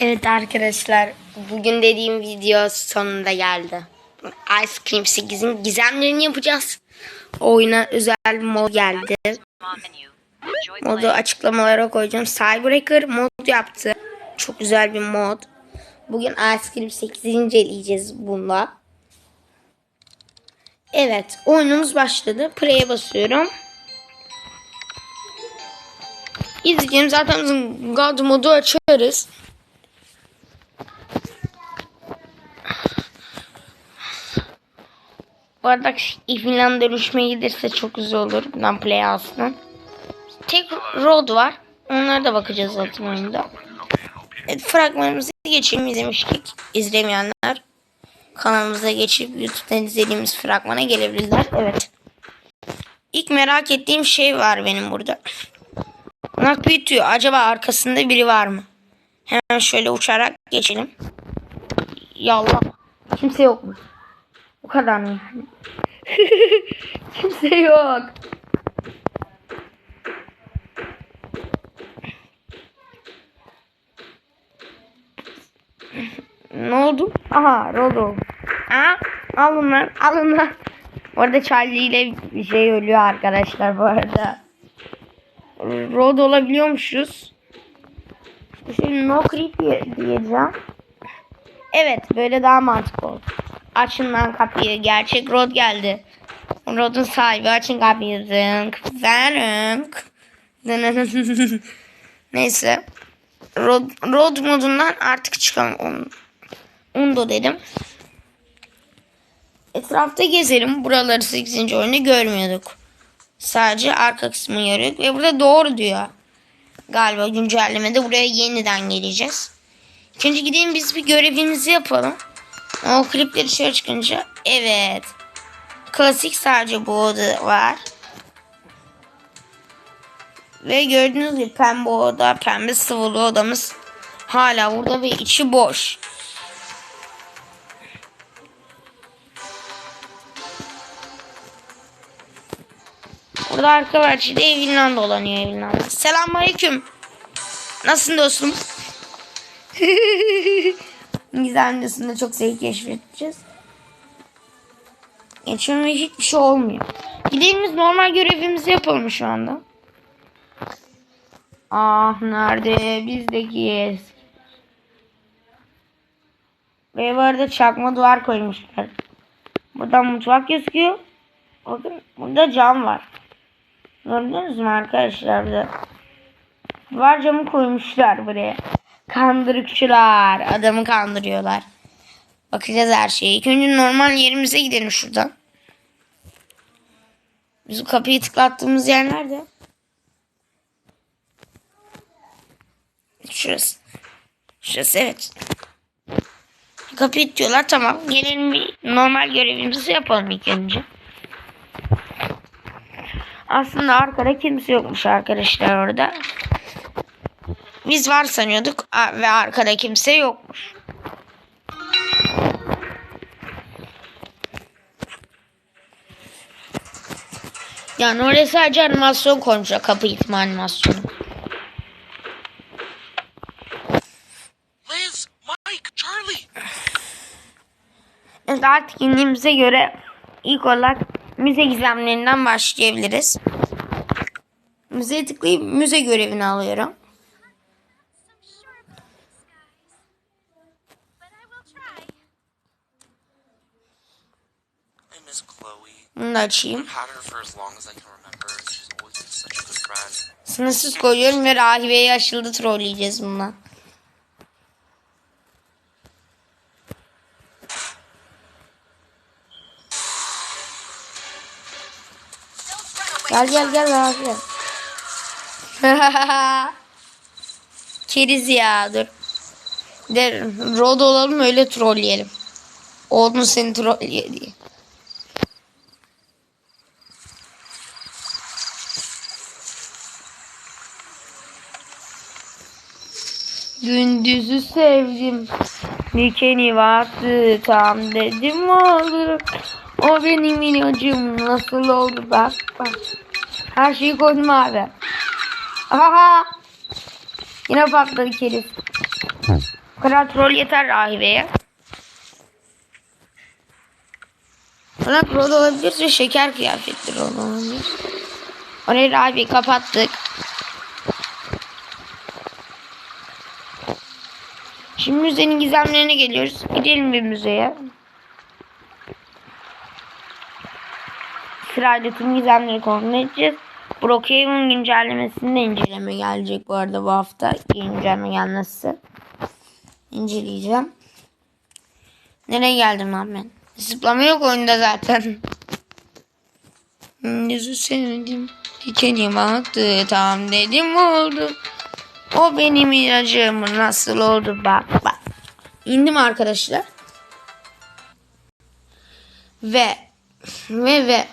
Evet arkadaşlar bugün dediğim video sonunda geldi. Ice Cream 8'in gizemlerini yapacağız. Oyuna özel mod geldi. Modu açıklamalara koyacağım. Cybreaker mod yaptı. Çok güzel bir mod. Bugün Ice Cream 8'i inceleyeceğiz bununla. Evet oyunumuz başladı. Play'e basıyorum. İzleyeceğim zaten God modu açarız. Bu arada İfinland dönüşme gelirse çok güzel olur. Buradan play alsın. Tek road var. Onlara da bakacağız zaten oyunda. Evet, fragmanımızı geçelim izlemiştik. İzlemeyenler kanalımıza geçip YouTube'dan izlediğimiz fragmana gelebilirler. Evet. İlk merak ettiğim şey var benim burada. Nak büyütüyor. Acaba arkasında biri var mı? Hemen şöyle uçarak geçelim. Yallah. Kimse yok mu? Kadar mı? Kimse yok. ne oldu? Aha Rodo. Ha? Alın lan alın lan. Orada Charlie ile bir şey ölüyor arkadaşlar bu arada. Road olabiliyormuşuz. Şimdi no creep diye- diyeceğim. Evet böyle daha mantıklı oldu. Açın lan kapıyı. Gerçek Rod geldi. Rod'un sahibi açın kapıyı. Zınk. Zınk. Neyse. Rod, Rod modundan artık çıkalım. Onu, onu dedim. Etrafta gezelim. Buraları 8. oyunu görmüyorduk. Sadece arka kısmını görüyoruz. Ve burada doğru diyor. Galiba güncellemede buraya yeniden geleceğiz. İkinci gidelim biz bir görevimizi yapalım. O klipler dışarı çıkınca. Evet. Klasik sadece bu oda var. Ve gördüğünüz gibi pembe oda, pembe sıvılı odamız hala burada ve içi boş. Burada arka bahçede evinden dolanıyor evinden. Selamünaleyküm. Nasılsın dostum? Gizemlisinde çok zevk keşfedeceğiz. Ve hiçbir şey olmuyor. Gidelim normal görevimizi yapalım şu anda. Ah nerede bizdekiyiz. Ve bu arada çakma duvar koymuşlar. Buradan mutfak gözüküyor. Bakın burada cam var. Gördünüz mü arkadaşlar burada? Duvar camı koymuşlar buraya. Kandırıkçılar. Adamı kandırıyorlar. Bakacağız her şeye. İlk önce normal yerimize gidelim şuradan. Biz kapıyı tıklattığımız yer nerede? Şurası. Şurası evet. Kapıyı diyorlar tamam. Gelelim bir normal görevimizi yapalım ilk önce. Aslında arkada kimse yokmuş arkadaşlar orada. Biz var sanıyorduk ve arkada kimse yokmuş. Yani oraya sadece animasyon koymuşlar. Kapı itme animasyonu. Liz, Mike, Charlie. Evet, artık indiğimize göre ilk olarak müze gizemlerinden başlayabiliriz. Müzeye tıklayıp müze görevini alıyorum. A good friend. Sınırsız koyuyorum ve rahibeyi aşıldı trolleyeceğiz bununla. Gel gel gel rahibe. Keriz ya dur. De rod olalım öyle trolleyelim. Oğlum seni trolleye Gündüzü sevdim. Dikeni vardı tam dedim olur. O benim ilacım nasıl oldu bak bak. Her şeyi koydum abi. Aha. Yine patladık herif. Bu kadar troll yeter rahibeye. Bana troll olabilirse şeker kıyafetleri olabilir. Orayı rahibeyi kapattık. Şimdi müzenin gizemlerine geliyoruz. Gidelim bir müzeye. Sırayla tüm gizemleri kontrol edeceğiz. Brookhaven güncellemesinde inceleme gelecek bu arada bu hafta. Güncelleme gelmesi. İnceleyeceğim. Nereye geldim lan ben? Zıplama yok oyunda zaten. Yüzü sevdim. Dikenim attı tam dedim oldu. O benim ilacım nasıl oldu bak bak. İndim arkadaşlar. Ve ve ve.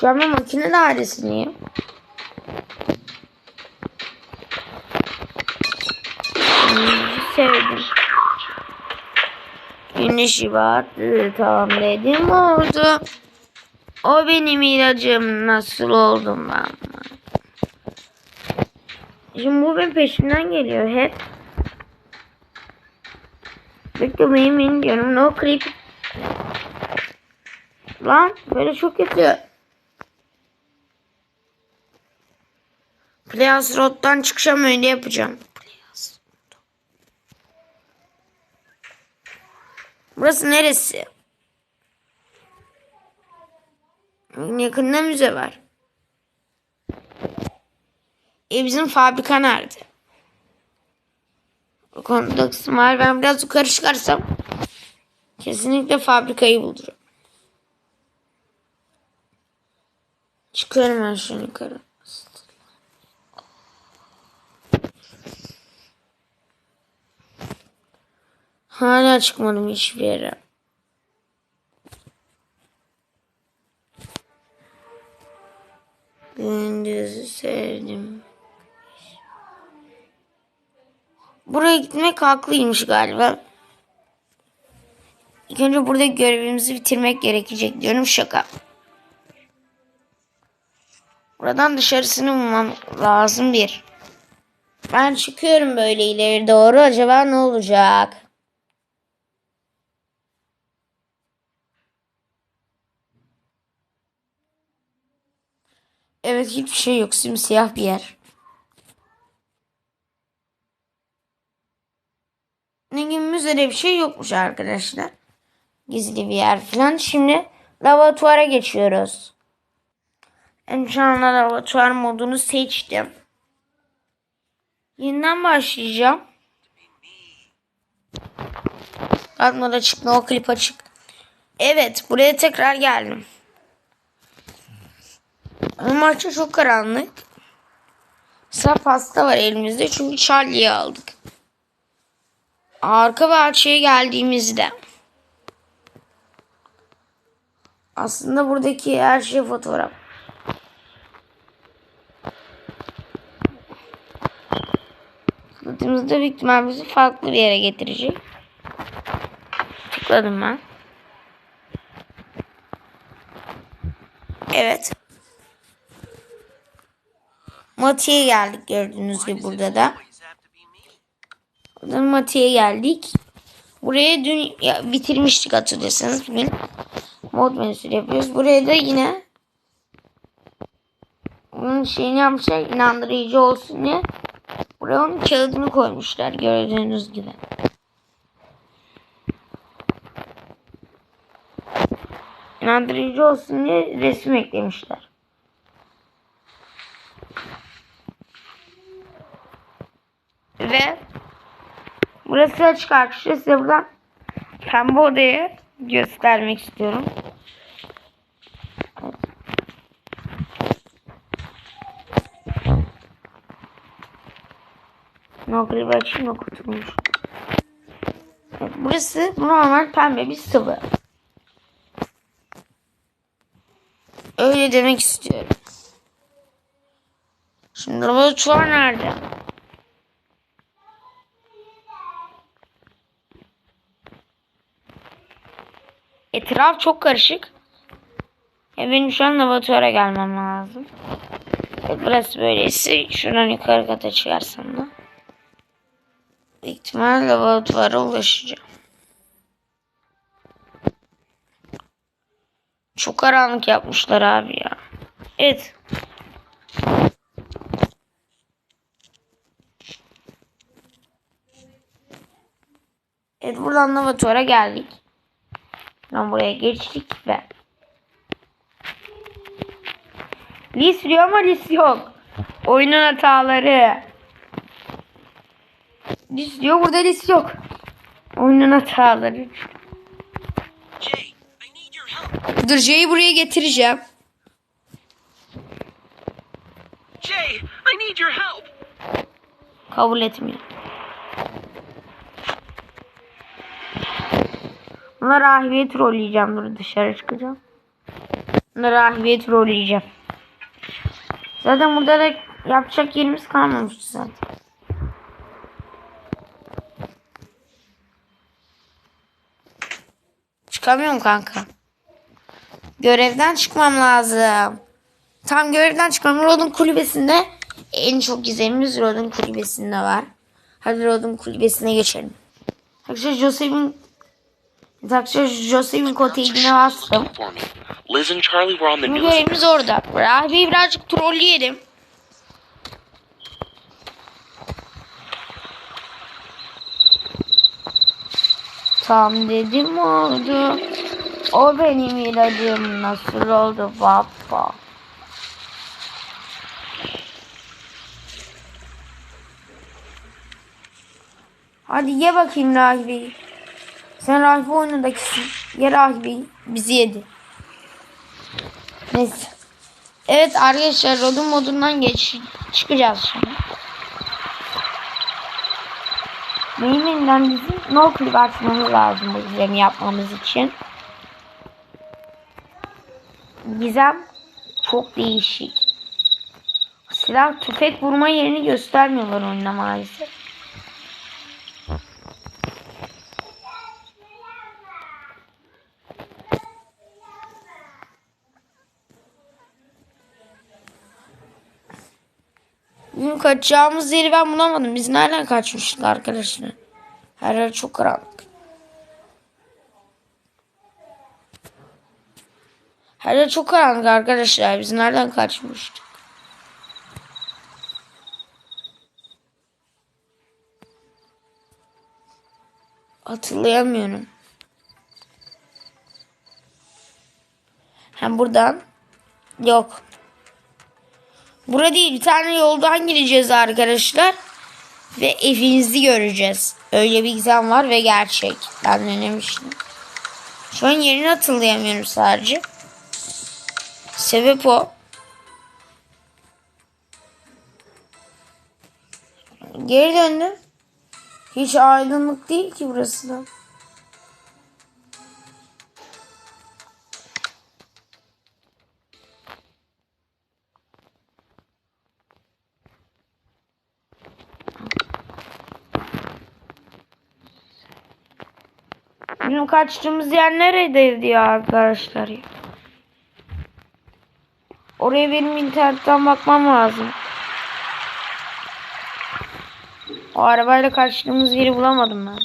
Şu an ben makine dairesindeyim. Sevdim. Güneşi battı tam dedim oldu. O benim ilacım nasıl oldum ben? Şimdi bu benim peşimden geliyor hep. Beklemeyin beni diyorum. No creep. Lan böyle çok kötü. Playas Road'dan çıkacağım öyle yapacağım. Burası neresi? Yakında müze var. E bizim fabrika nerede? O konuda kısım var. Ben biraz yukarı çıkarsam kesinlikle fabrikayı bulurum. Çıkıyorum ben şunu yukarı. Hala çıkmadım hiçbir yere. Gündüzü sevdim. Buraya gitmek haklıymış galiba. İlk önce burada görevimizi bitirmek gerekecek diyorum şaka. Buradan dışarısını bulmam lazım bir. Ben çıkıyorum böyle ileri doğru. Acaba ne olacak? Evet hiçbir şey yok. Simsiyah bir yer. Ne gibi müzede bir şey yokmuş arkadaşlar. Gizli bir yer falan. Şimdi laboratuvara geçiyoruz. Ben şu anda laboratuvar modunu seçtim. Yeniden başlayacağım. Kalkmadı açık. No klip açık. Evet. Buraya tekrar geldim. Ama maçta çok karanlık. Saf pasta var elimizde. Çünkü Charlie'yi aldık. Arka bahçeye geldiğimizde aslında buradaki her şey fotoğraf. Tıkladığımızda büyük ihtimal bizi farklı bir yere getirecek. Tıkladım ben. Evet. Mati'ye geldik gördüğünüz gibi burada da. Buradan Mati'ye geldik. Buraya dün ya, bitirmiştik hatırlıyorsanız. Bugün mod menüsü yapıyoruz. Buraya da yine bunun şeyini yapmışlar inandırıcı olsun diye. Buraya onun kağıdını koymuşlar gördüğünüz gibi. İnandırıcı olsun diye resim eklemişler. Ve burası açık arkadaşlar. Size buradan pembe odayı göstermek istiyorum. Evet. Nokayı açayım da kurtulmuş. Burası normal pembe bir sıvı. Öyle demek istiyorum. Şimdi laboratuvar nerede? Etraf çok karışık. E benim şu an laboratuvara gelmem lazım. E burası böyleyse şuradan yukarı kata çıkarsam da. Büyük ihtimal laboratuvara ulaşacağım. Çok karanlık yapmışlar abi ya. Evet. Evet buradan laboratuvara geldik. Buradan buraya geçtik ve Lis diyor ama lis yok. Oyunun hataları. Lis diyor burada lis yok. Oyunun hataları. Jay, I need your help. Dur J'yi buraya getireceğim. Jay, I need your help. Kabul etmiyor. Buna rahibeyi trolleyeceğim. Dur dışarı çıkacağım. Buna rahibeyi trolleyeceğim. Zaten burada da yapacak yerimiz kalmamıştı zaten. Çıkamıyorum kanka. Görevden çıkmam lazım. Tam görevden çıkmam. Rod'un kulübesinde en çok gizemimiz Rod'un kulübesinde var. Hadi Rod'un kulübesine geçelim. Arkadaşlar Joseph'in Arkadaşlar Joseph'in koteğine bastım. News. görevimiz orada. Rahibeyi birazcık trolleyelim. Tam dedim oldu. O benim ilacım nasıl oldu baba? Hadi ye bakayım rahibeyi. Sen rahibe oyunundakisin. Ye rahibeyi. Bizi yedi. Neyse. Evet arkadaşlar rodun modundan geç çıkacağız şimdi. Mühiminden bizim no clip açmamız lazım bu gizemi yapmamız için. Gizem çok değişik. Silah tüfek vurma yerini göstermiyorlar oyunda maalesef. Bizim kaçacağımız yeri ben bulamadım. Biz nereden kaçmıştık arkadaşlar? Her yer çok karanlık. Her yer çok karanlık arkadaşlar. Biz nereden kaçmıştık? Hatırlayamıyorum. Hem buradan. Yok. Bura değil bir tane yoldan gireceğiz arkadaşlar. Ve evinizi göreceğiz. Öyle bir gizem var ve gerçek. Ben denemiştim. Şu an yerini hatırlayamıyorum sadece. Sebep o. Geri döndüm. Hiç aydınlık değil ki burası da. Bizim kaçtığımız yer neredeydi ya arkadaşlar? ya? Oraya benim internetten bakmam lazım. O arabayla kaçtığımız yeri bulamadım ben.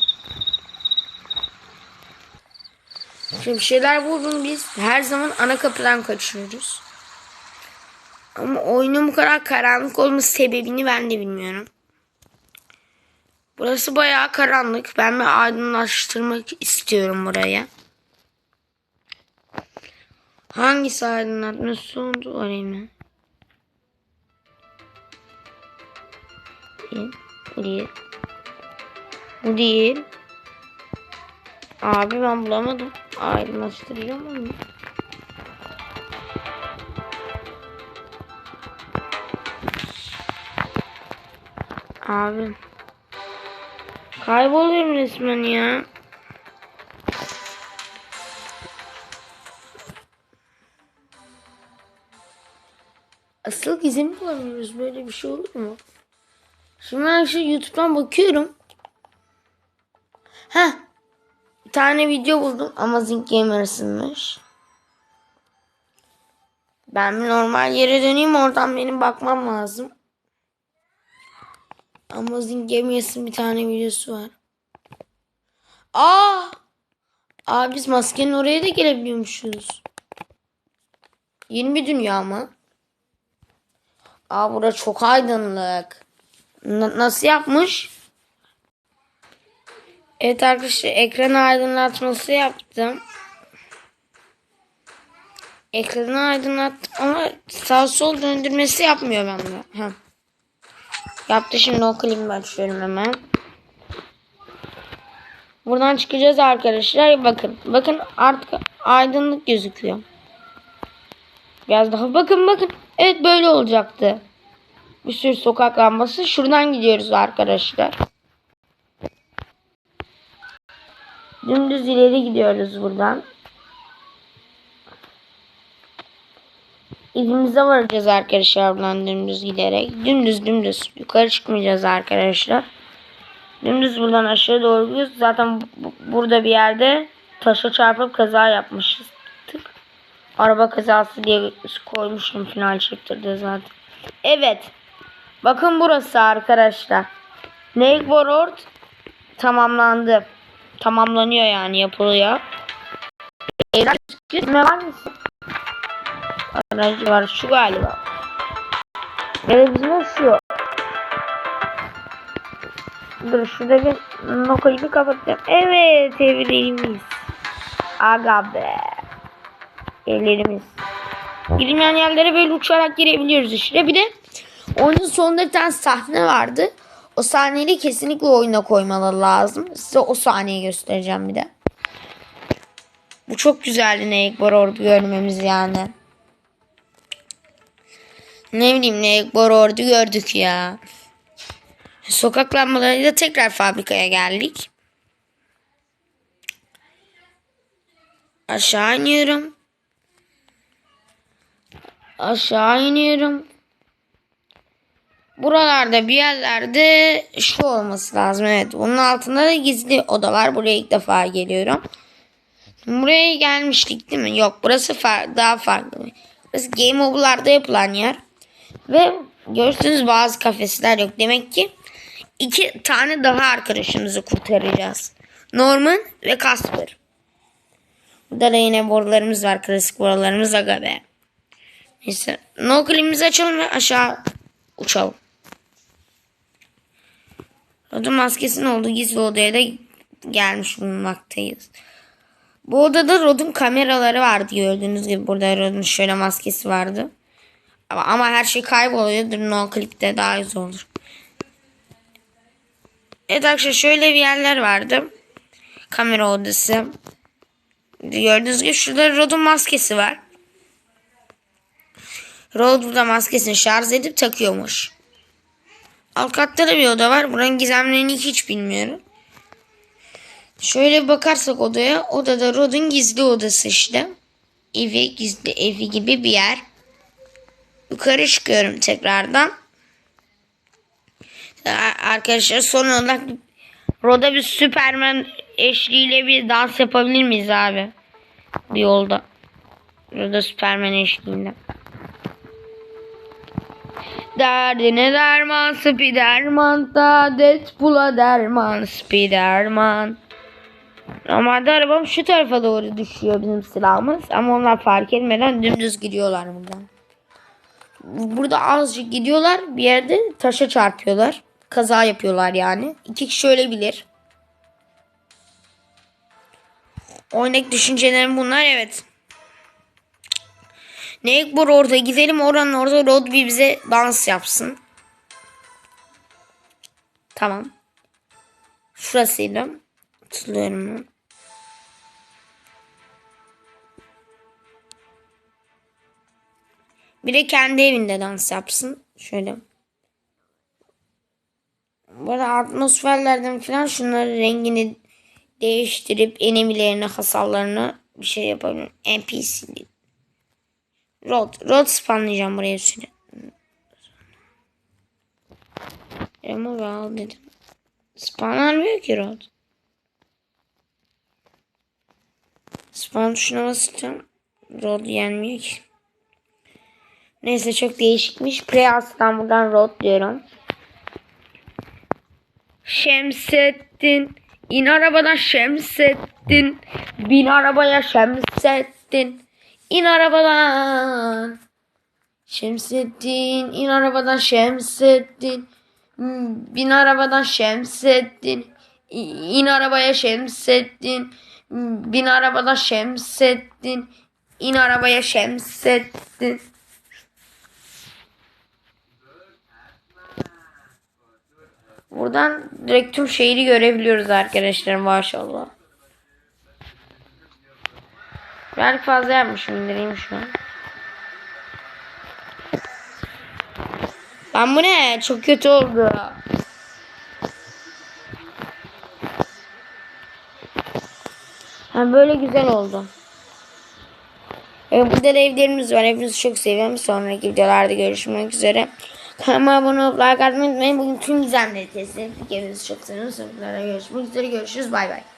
Şimdi şeyler buldum biz. Her zaman ana kapıdan kaçıyoruz. Ama oyunun bu kadar karanlık olması sebebini ben de bilmiyorum. Burası bayağı karanlık. Ben bir aydınlaştırmak istiyorum burayı. Hangisi aydınlatması oldu. Değil. Bu değil. Bu değil. Abi ben bulamadım. Aydınlaştıracağım onu. Abi. Kayboluyorum resmen ya. Asıl gizemi bulamıyoruz. Böyle bir şey olur mu? Şimdi ben şu YouTube'dan bakıyorum. Heh. Bir tane video buldum. Amazing Gamers'ınmış. Ben bir normal yere döneyim oradan benim bakmam lazım. Amazon Gemius'un bir tane videosu var. Aa! Aa biz maskenin oraya da gelebiliyormuşuz. Yeni bir dünya mı? Aa bura çok aydınlık. N- nasıl yapmış? Evet arkadaşlar ekran aydınlatması yaptım. Ekranı aydınlattım ama sağ sol döndürmesi yapmıyor bende. Heh. Yaptı şimdi o klibimi açıyorum hemen. Buradan çıkacağız arkadaşlar. Bakın. Bakın artık aydınlık gözüküyor. Biraz daha bakın bakın. Evet böyle olacaktı. Bir sürü sokak lambası. Şuradan gidiyoruz arkadaşlar. Dümdüz ileri gidiyoruz buradan. İzimize varacağız arkadaşlar buradan dümdüz giderek. Dümdüz dümdüz. Yukarı çıkmayacağız arkadaşlar. Dümdüz buradan aşağı doğru gidiyoruz. Zaten bu- burada bir yerde taşa çarpıp kaza yapmışız. Tık. Araba kazası diye koymuşum final chapter'da zaten. Evet. Bakın burası arkadaşlar. Lake World tamamlandı. Tamamlanıyor yani yapılıyor. Ne var mısın? Aracı var şu galiba. Evet bizim ev şu. Dur şuradaki nokayı bir kapatacağım. Evet evlerimiz. Aga be. Evlerimiz. Girilmeyen yerlere böyle uçarak girebiliyoruz işte. Bir de oyunun sonunda bir tane sahne vardı. O sahneyi kesinlikle oyuna koymaları lazım. Size o sahneyi göstereceğim bir de. Bu çok güzeldi ne var orada görmemiz yani. Ne bileyim ne var orada gördük ya. Sokak lambalarıyla tekrar fabrikaya geldik. Aşağı iniyorum. Aşağı iniyorum. Buralarda bir yerlerde şu olması lazım. Evet. Bunun altında da gizli oda var. Buraya ilk defa geliyorum. Buraya gelmiştik değil mi? Yok. Burası far- daha farklı. Burası Game Over'larda yapılan yer. Ve görürsünüz bazı kafesler yok. Demek ki iki tane daha arkadaşımızı kurtaracağız. Norman ve Casper. Burada da yine borularımız var. Klasik borularımız aga be. Neyse. No klimimizi açalım ve aşağı uçalım. Rodun maskesinin olduğu gizli odaya da gelmiş bulunmaktayız. Bu odada Rod'un kameraları vardı gördüğünüz gibi. Burada Rod'un şöyle maskesi vardı. Ama, ama her şey kayboluyor. Dur no clip'te daha güzel olur. Evet arkadaşlar şöyle bir yerler vardı. Kamera odası. Gördüğünüz gibi şurada Rod'un maskesi var. Rod burada maskesini şarj edip takıyormuş. Alt katta da bir oda var. Buranın gizemlerini hiç bilmiyorum. Şöyle bakarsak odaya. Odada Rod'un gizli odası işte. Evi, gizli evi gibi bir yer. Yukarı çıkıyorum tekrardan. Arkadaşlar son olarak Rod'a bir Superman eşliğiyle bir dans yapabilir miyiz abi? Bir yolda. Rod'a Superman eşliğinde. Derdine derman Spiderman da Deadpool'a derman Spiderman. Normalde arabam şu tarafa doğru düşüyor bizim silahımız ama onlar fark etmeden dümdüz gidiyorlar buradan. Burada azıcık gidiyorlar bir yerde taşa çarpıyorlar. Kaza yapıyorlar yani. İki kişi ölebilir. Oynak düşüncelerim bunlar evet. Ne bu orada gidelim oranın orada Rod bir bize dans yapsın. Tamam. Şurasıydı. Hatırlıyorum ben. Bir de kendi evinde dans yapsın. Şöyle. Arada atmosferlerden falan şunları rengini değiştirip enemilerine hasarlarına bir şey yapabilirim. NPC Rod. Rod spawnlayacağım buraya üstüne. Ama al dedim. Spawnlanmıyor ki Rod. Spawn tuşuna basacağım. Rod yenmiyor ki. Neyse çok değişikmiş. Preyas'tan buradan road diyorum. Şemsettin. İn arabadan Şemsettin. Bin arabaya Şemsettin. İn arabadan. Şemsettin. in arabadan Şemsettin. Hmm, Bin arabadan Şemsettin. İn arabaya Şemsettin. Hmm, Bin arabadan Şemsettin. İn arabaya Şemsettin. Buradan direkt tüm şehri görebiliyoruz arkadaşlar maşallah. Belki fazla yapmışım indireyim şu an. Lan bu ne? Çok kötü oldu. Ha böyle güzel oldu. Evet, burada da evlerimiz var. Hepinizi çok seviyorum. Sonraki videolarda görüşmek üzere. Kanalıma abone olup like atmayı unutmayın. Bugün tüm gizemleri test ettik. Hepinizi çok seviyorum. Sonraki videolarda görüşmek üzere. Görüşürüz. Bay bay.